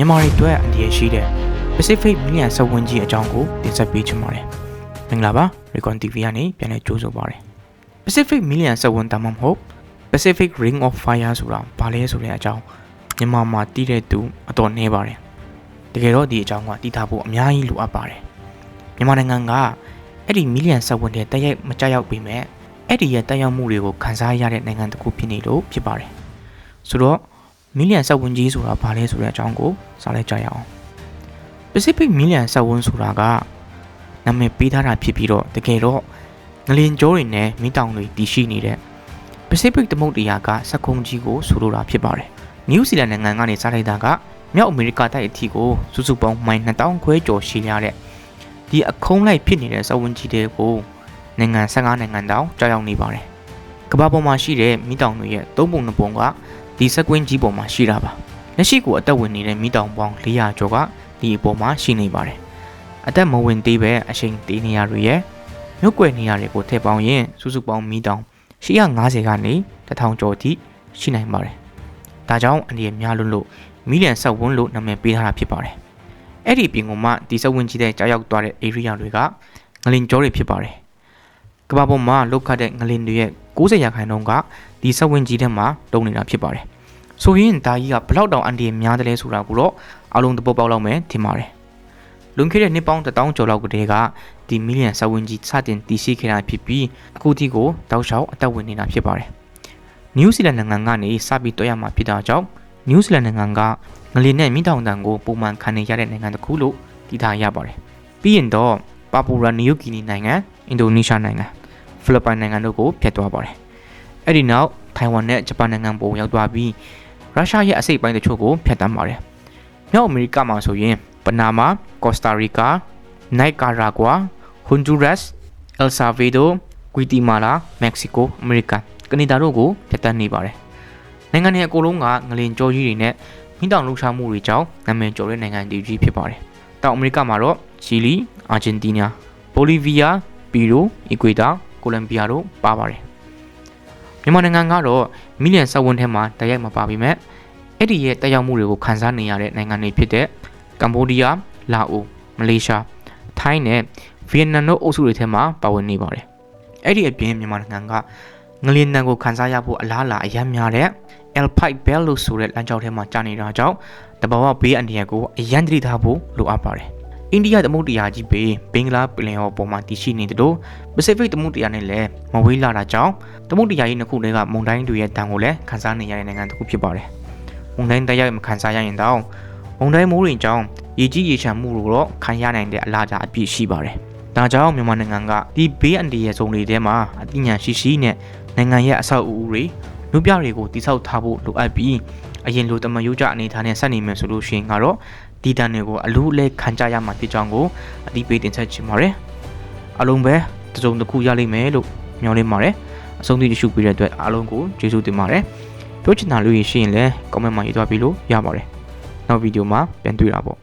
မြန်မာတွေအတွက်အတည်ရှိတဲ့ Pacific Million စက်ဝန်းကြီးအကြောင်းကိုတင်ဆက်ပေးချင်ပါတယ်။မင်္ဂလာပါ Recon TV ကနေပြန်လည်ကြိုးဆိုပါရစေ။ Pacific Million စက်ဝန်းတမမဟုတ် Pacific Ring of Fire ဆိုတာဘာလဲဆိုတဲ့အကြောင်းမြန်မာမှာတည်တဲ့သူအတော်နှဲပါတယ်။တကယ်တော့ဒီအကြောင်းကတည်ထားဖို့အများကြီးလိုအပ်ပါတယ်။မြန်မာနိုင်ငံကအဲ့ဒီ Million စက်ဝန်းတဲ့တက်ရိုက်မကြရောက်ပေမဲ့အဲ့ဒီရဲ့တက်ရောက်မှုတွေကိုခန်းစားရတဲ့နိုင်ငံတစ်ခုဖြစ်နေလို့ဖြစ်ပါတယ်။ဆိုတော့ မီလီယံစက်ဝင်ကြီးဆိုတာဘာလဲဆိုတဲ့အကြောင်းကိုစလိုက်ကြရအောင် Pacific မီလီယံစက်ဝင်ဆိုတာကနာမည်ပေးထားတာဖြစ်ပြီးတော့တကယ်တော့ငလင်ကြောတွေနဲ့မီးတောင်တွေတည်ရှိနေတဲ့ Pacific သမုဒ္ဒရာကစက်ကုန်းကြီးကိုဆိုလိုတာဖြစ်ပါတယ်နယူးဇီလန်နိုင်ငံကနေစားလိုက်တာကမြောက်အမေရိကတိုက်အထိကိုစုစုပေါင်းမိုင်2000ခွဲကျော်ရှည်ရတဲ့ဒီအခုံးလိုက်ဖြစ်နေတဲ့စက်ဝင်ကြီးတွေကိုနိုင်ငံ15နိုင်ငံတောင်ကြောက်ရောက်နေပါတယ်ကမ္ဘာပေါ်မှာရှိတဲ့မီးတောင်တွေရဲ့သုံးပုံနှစ်ပုံက ဒီစက်ကွင်းကြီးပေါ်မှာရှိတာပါလက်ရှိကိုအသက်ဝင်နေတဲ့မိတောင်ပေါင်း400ကျော်ကဒီအပေါ်မှာရှိနေပါတယ်အသက်မဝင်သေးပဲအချိန်တေးနေရတွေရဲ့မြုပ်ကွယ်နေရတွေကိုထည့်ပေါင်းရင်စုစုပေါင်းမိတောင်850ကနေ1000ကျော်အထိရှိနိုင်ပါတယ်ဒါကြောင့်အနေနဲ့များလို့လို့မီလီယံဆက်ဝန်းလို့နာမည်ပေးထားတာဖြစ်ပါတယ်အဲ့ဒီပြင်ကမှဒီဆက်ဝန်းကြီးတဲ့ကြားရောက်သွားတဲ့ area တွေကငလင်ကျောတွေဖြစ်ပါတယ် ကမ္ဘာပေါ်မှာလောက်ခတ်တဲ့ငလင်တွေရဲ့90ရာခိုင်နှုန်းကဒီဆက်ဝင်ကြီးထဲမှာတုံနေတာဖြစ်ပါတယ်။ဆိုရင်ဒါကြီးကဘလောက်တောင်အန်ဒီများတယ်လဲဆိုတာကိုတော့အလုံးသဘောပေါက်လောက်မယ်ထင်ပါတယ်။လွန်ခဲ့တဲ့နှစ်ပေါင်း1000ကျော်လောက်ကတည်းကဒီမီလီယံဆက်ဝင်ကြီးစတင်တည်ရှိခဲ့တာဖြစ်ပြီးအခုထိကိုတောက်လျှောက်အသက်ဝင်နေတာဖြစ်ပါတယ်။နယူးဇီလန်နိုင်ငံကနေစပြီးတွားရမှာဖြစ်တာကြောင့်နယူးဇီလန်နိုင်ငံကငလင်နဲ့မိတောင်တန်ကိုပုံမှန်ခံနေရတဲ့နိုင်ငံတစ်ခုလို့တည်ထားရပါတယ်။ပြီးရင်တော့ပါပူရာနယူဂီနီနိုင်ငံအင်ဒိုနီးရှားနိုင်ငံ ဖိလစ်ပိုင်နိုင်ငံတို့ကိုဖျက်သွားပါတယ်။အဲ့ဒီနောက်ထိုင်ဝမ်နဲ့ဂျပန်နိုင်ငံပေါ်ရောက်သွားပြီးရုရှားရဲ့အစိတ်ပိုင်းတချို့ကိုဖျက်ဆီးပါတယ်။မြောက်အမေရိကမှာဆိုရင်ပနာမာ၊ကော့စတာရီကာ၊နိုင်ကာရာဂွာ၊ဟွန်ဒူရက်စ်၊အယ်ဆာဗေဒို၊ဂွီတီမာလာ၊မက္ကဆီကို၊အမေရိကန်၊ကနေဒါတို့ကိုဖျက်ဆီးနေပါတယ်။နိုင်ငံတွေအကုန်လုံးကငလင်ကြောကြီးတွေနဲ့မိတောင်လှုပ်ရှားမှုတွေကြောင့်နာမည်ကျော်တဲ့နိုင်ငံတွေကြီးဖြစ်ပါတယ်။တောင်အမေရိကမှာတော့ချီလီ၊အာဂျင်တီးနား၊ဘိုလီဗီးယား၊ပီရူ၊အီကွေတာ၊ ကိုလံဘီယာတို့ပါပါတယ်မြန်မာနိုင်ငံကတော့မီလီယံစက်ဝန်းထဲမှာတရိုက်မပါပေမဲ့အဲ့ဒီရဲ့တက်ရောက်မှုတွေကိုခန်းစားနေရတဲ့နိုင်ငံတွေဖြစ်တဲ့ကမ္ဘောဒီးယား၊လာအို၊မလေးရှား၊ထိုင်းနဲ့ဗီယက်နမ်တို့အုပ်စုတွေထဲမှာပါဝင်နေပါတယ်။အဲ့ဒီအပြင်မြန်မာနိုင်ငံကငလျင်တန်ကိုခန်းစားရဖို့အလားအလာအယမ်းများတဲ့ Alpine Belt လို့ဆိုတဲ့လမ်းကြောင်းထဲမှာကြာနေတာကြောင့်တဘာဝဘေးအန္တရာယ်ကိုအယမ်းတတိထားဖို့လိုအပ်ပါတယ်။ အိန္ဒိယသမုဒ္ဒရာကြီးပေဘင်္ဂလားပင်လယ်အော်ပေါ်မှာတည်ရှိနေတယ်လို့ပစိဖိတ်သမုဒ္ဒရာနဲ့လည်းမဝေးလာတာကြောင့်သမုဒ္ဒရာကြီးနှစ်ခုတည်းကမုန်တိုင်းတွေရဲ့တန်ကိုလည်းခန်းစားနေရတဲ့နိုင်ငံတစ်ခုဖြစ်ပါတယ်။မုန်တိုင်းတရားမခန်းစားရရင်တော့မုန်တိုင်းမိုးရင်ကြောင့်ရေကြီးရေချမ်းမှုတို့တော့ခံရနိုင်တဲ့အလားအလာအပြည့်ရှိပါတယ်။ဒါကြောင့်မြန်မာနိုင်ငံကဒီဘေးအန္တရာယ်ဇုံတွေထဲမှာအသိဉာဏ်ရှိရှိနဲ့နိုင်ငံရဲ့အဆောက်အဦတွေလူပြတွေကိုတိစောက်ထားဖို့လိုအပ်ပြီးအရင်လိုတမယုကြအနေထားနဲ့ဆက်နေမယ်ဆိုလို့ရှိရင်ကတော့ ဒီတန်တွေကိုအလူးလဲခံကြရမှာဖြစ်ကြောင်းကိုအသိပေးတင်ဆက်ချင်ပါတယ်အလုံးပဲတစုံတစ်ခုရလိမ့်မယ်လို့မျှော်လင့်ပါတယ်အဆုံးထိတ िश ပေးတဲ့အတွက်အားလုံးကိုကျေးဇူးတင်ပါတယ်ပြောချင်တာလို့ရရှိရင်လည်း comment မှာရေးသွားပြီးလို့ရပါတယ်နောက်ဗီဒီယိုမှာပြန်တွေ့တာပေါ့